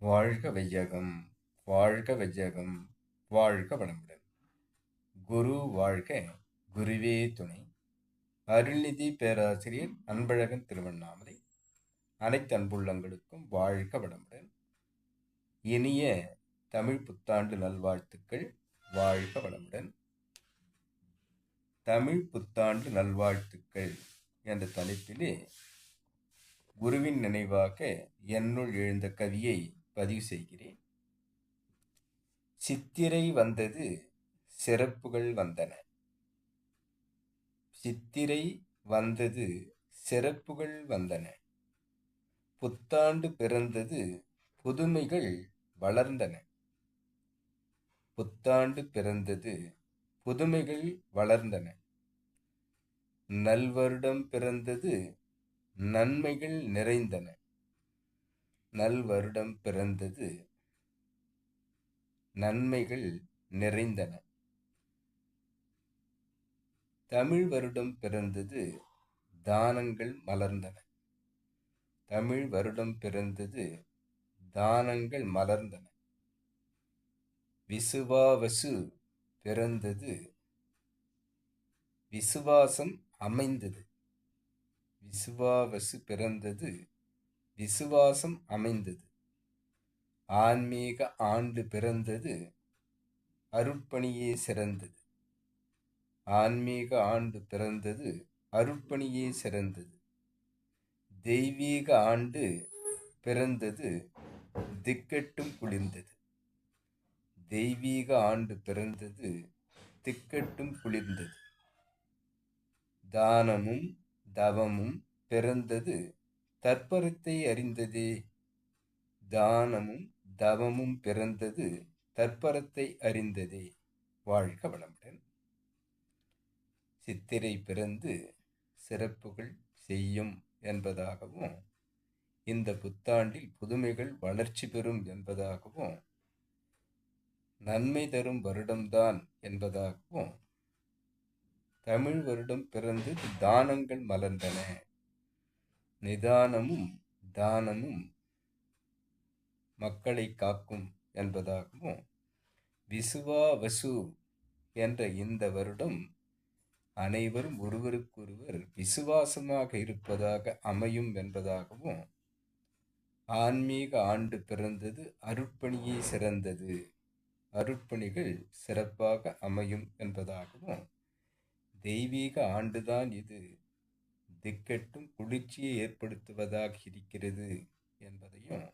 வாழ்க வையகம் வாழ்க வையகம் வாழ்க வளமுடன். குரு வாழ்க குருவே துணை. அருள்நிதி பேராசிரியர் அன்பழகன் திருவண்ணாமலை. அனைத்து அன்புள்ளங்களுக்கும் வாழ்க வளமுடன். இனிய தமிழ் புத்தாண்டு நல்வாழ்த்துக்கள் வாழ்க வளமுடன். தமிழ் புத்தாண்டு நல்வாழ்த்துக்கள் என்ற தலைப்பிலே குருவின் நினைவாக என்னுள் எழுந்த கவியை பதிவு செய்கிறேன். சித்திரை வந்தது சிறப்புகள் வந்தன. சித்திரை வந்தது சிறப்புகள் வந்தன. புத்தாண்டு பிறந்தது புதுமைகள் வளர்ந்தன. புத்தாண்டு பிறந்தது புதுமைகள் வளர்ந்தன. நல்வருடம் பிறந்தது நன்மைகள் நிறைந்தன. நல் வருடம் பிறந்தது. நன்மைகள் நிறைந்தன. தமிழ் வருடம் பிறந்தது தானங்கள் மலர்ந்தன. தமிழ் வருடம் பிறந்தது தானங்கள் மலர்ந்தன. விசுவாவசு பிறந்தது விசுவாசம் அமைந்தது. விசுவாவசு பிறந்தது விசுவாசம் அமைந்தது. ஆன்மீக ஆண்டு பிறந்தது. அருட்பணியே சிறந்தது. ஆன்மீக ஆண்டு பிறந்தது. அருட்பணியே சிறந்தது. தெய்வீக ஆண்டு பிறந்தது. திக்கெட்டும் குளிர்ந்தது. தெய்வீக ஆண்டு பிறந்தது. திக்கெட்டும் குளிர்ந்தது. தானமும் தவமும் பிறந்தது. தற்பரத்தை அறிந்ததே. தானமும் தவமும் பிறந்தது தற்பரத்தை அறிந்ததே. வாழ்க வளமுடன். சித்திரை பிறந்து சிறப்புகள் செய்யும் என்பதாகவும் இந்த புத்தாண்டில் புதுமைகள் வளர்ச்சி பெறும் என்பதாகவும் நன்மை தரும் வருடம்தான் என்பதாகவும் தமிழ் வருடம் பிறந்து தானங்கள் மலர்ந்தன. நிதானமும் தானமும் மக்களை காக்கும் என்பதாகவும் விசுவா வசு என்ற இந்த வருடம் அனைவரும் ஒருவருக்கொருவர் விசுவாசமாக இருப்பதாக அமையும் என்பதாகவும் ஆன்மீக ஆண்டு பிறந்தது அருட்பணியே சிறந்தது. அருட்பணிகள் சிறப்பாக அமையும் என்பதாகவும் தெய்வீக ஆண்டுதான் இது. திக்கட்டும் குளிர்ச்சியை ஏற்படுத்துவதாக இருக்கிறது என்பதையும்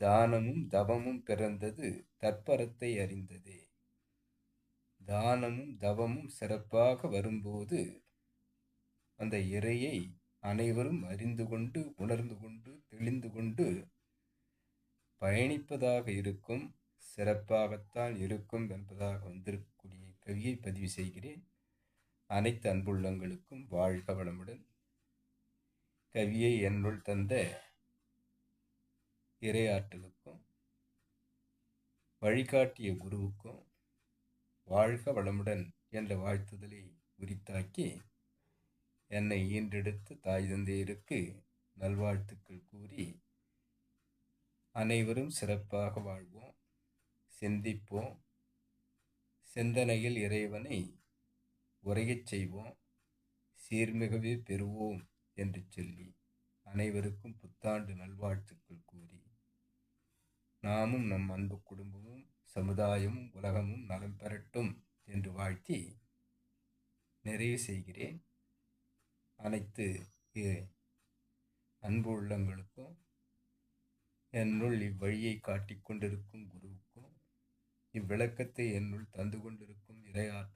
தானமும் தவமும் பிறந்தது தற்பரத்தை அறிந்ததே. தானமும் தவமும் சிறப்பாக வரும்போது அந்த இறையை அனைவரும் அறிந்து கொண்டு உணர்ந்து கொண்டு தெளிந்து கொண்டு பயணிப்பதாக இருக்கும் சிறப்பாகத்தான் இருக்கும் என்பதாக வந்திருக்கக்கூடிய கவியை பதிவு செய்கிறேன். அனைத்து அன்புள்ளங்களுக்கும் வாழ்க வளமுடன். கவியை என்னுள் தந்த இரையாற்றலுக்கும் வழிகாட்டிய குருவுக்கும் வாழ்க வளமுடன் என்ற வாழ்த்துதலை உரித்தாக்கி என்னை ஈன்றெடுத்து தாய் தந்தையருக்கு நல்வாழ்த்துக்கள் கூறி அனைவரும் சிறப்பாக வாழ்வோம் சிந்திப்போம். சிந்தனையில் இறைவனை உரையச் செய்வோம். சீர்மிகவே பெறுவோம் என்று சொல்லி அனைவருக்கும் புத்தாண்டு நல்வாழ்த்துக்கள் கூறி நாமும் நம் அன்பு குடும்பமும் சமுதாயமும் உலகமும் நலம் பெறட்டும் என்று வாழ்த்தி நிறைவு செய்கிறேன். அனைத்து அன்பு உள்ளங்களுக்கும் என்னுள் இவ்வழியை காட்டிக்கொண்டிருக்கும் குருவுக்கும் இவ்விளக்கத்தை என்னுள் தந்து கொண்டிருக்கும் இறையாற்று